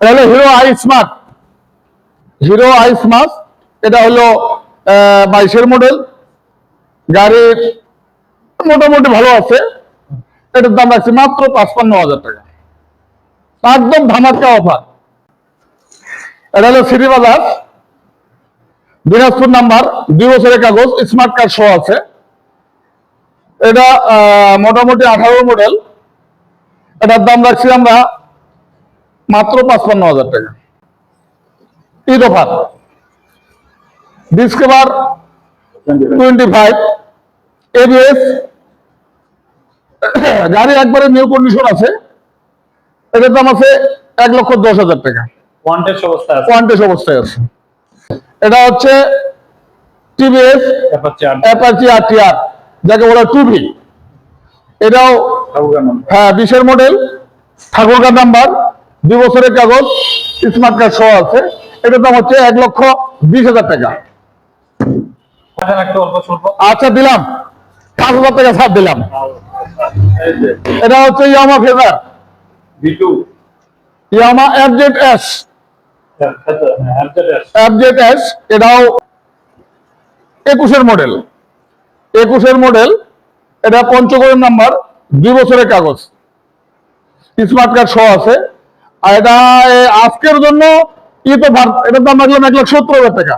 এটা হলো Hero I Smart Hero I Smart এটা হলো বাইশের মডেল গাড়ির মোটামুটি ভালো আছে। এটার দাম রাখছি মাত্র পাঁচপান্ন হাজার টাকা। একদম ধামাকা অফার এটা হলো সিটি বাজার দিনাজপুর নাম্বার দুই বছরের কাগজ স্মার্ট কার্ড শো আছে। এটা মোটামুটি আঠারো মডেল এটার দাম রাখছি আমরা মাত্র পাঁচপান্ন হাজার টাকা। Eid offer discover twenty five ABS গাড়ি একবারে নিউ কন্ডিশন আছে। এটার দাম আছে এক লক্ষ দশ হাজার টাকা। কোয়ান্টেস অবস্থায় আছে। এটা হচ্ছে টিভিএস অ্যাপাচি আর অ্যাপাচি আর টিআর যাকে বলা টুভি এটাও হ্যাঁ বিশের মডেল ঠাকুরগাঁ নাম্বার দুই বছরের কাগজ স্মার্ট কার্ড সহ আছে। এটার দাম হচ্ছে এক লক্ষ বিশ হাজার টাকা। আচ্ছা দিলাম। পাঁচ হাজার টাকা ছাড় দিলাম। এটা হচ্ছে Yamaha V two Yamaha FZ S FZ S এটাও একুশের মডেল একুশের মডেল এটা পঞ্চগড়ের নাম্বার দুই বছরের কাগজ। স্মার্ট কার্ড সহ আছে। আর এটা আজকের জন্য ই তো এটার দাম রাখলাম এক লাখ সত্তর হাজার টাকা।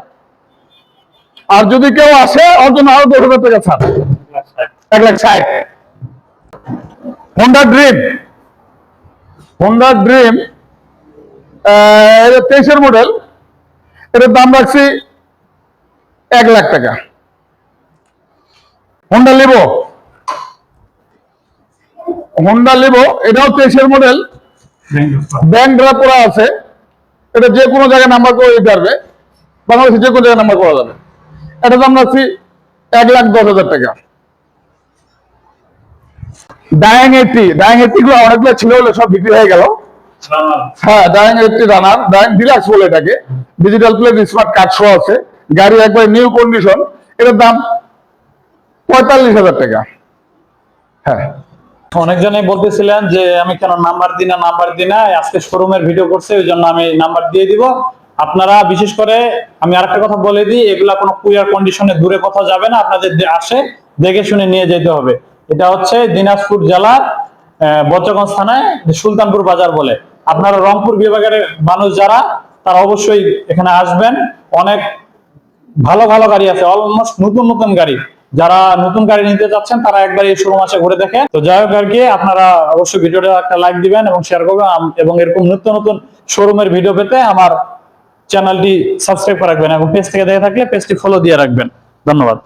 আর যদি কেউ আসে, ওর জন্য আরও দশ হাজার টাকা ছাড়। এক লাখ ষাট। হোন্ডা ড্রিম হোন্ডা ড্রিম এটা তেইশের মডেল এটার দাম রাখছি এক লাখ টাকা। হোন্ডা লিভো হোন্ডা লিভো এটাও তেইশের মডেল ব্যাংক করা আছে, এটা যে কোনো জায়গায় নাম্বার করে দিতে পারবে। বাংলাদেশে যে কোনো জায়গায় নাম্বার করা যাবে। এটার দাম রাখছি এক লাখ দশ হাজার টাকা। ডায়াং এইটটি ডায়াং এইটটি গুলো অনেকগুলো ছিল বলে সব বিক্রি হয়ে গেল। হ্যাঁ ডায়াং এইটটি রানার ডায়াং ডিলাক্স বলে এটাকে। ডিজিটাল প্লেট স্মার্ট কার্ড সহ আছে। গাড়ি একবার নিউ কন্ডিশন এটার দাম পঁয়তাল্লিশ হাজার টাকা। হ্যাঁ। অনেকজনই বলতেছিলেন যে, আমি কেন নাম্বার দিই না, নাম্বার দিই না? আজকে শোরুমের ভিডিও করছে, ওই জন্য আমি নাম্বার দিয়ে দিব। আপনারা বিশেষ করে, আমি আরেকটা কথা বলে দিই, এগুলা কোনো কুইয়ার কন্ডিশনে দূরে কোথাও যাবে না, আপনাদের আসে, দেখে শুনে নিয়ে যেতে হবে। এটা হচ্ছে দিনাজপুর জেলার বজ্রগঞ্জ থানায় সুলতানপুর বাজার বলে। আপনারা রংপুর বিভাগের মানুষ যারা, তারা অবশ্যই এখানে আসবেন। অনেক ভালো ভালো গাড়ি আছে, অলমোস্ট নতুন নতুন গাড়ি। যারা নতুন গাড়ি নিতে যাচ্ছেন, তারা একবার এই শোরুম আসে ঘুরে দেখে। তো যাই হোক আর কি, আপনারা অবশ্যই ভিডিওটা একটা লাইক দিবেন এবং শেয়ার করবেন। এবং এরকম নতুন নতুন শোরুমের ভিডিও পেতে আমার চ্যানেলটি সাবস্ক্রাইব করে রাখবেন এবং পেজ থেকে দেখে থাকলে পেজটি ফলো দিয়ে রাখবেন। ধন্যবাদ।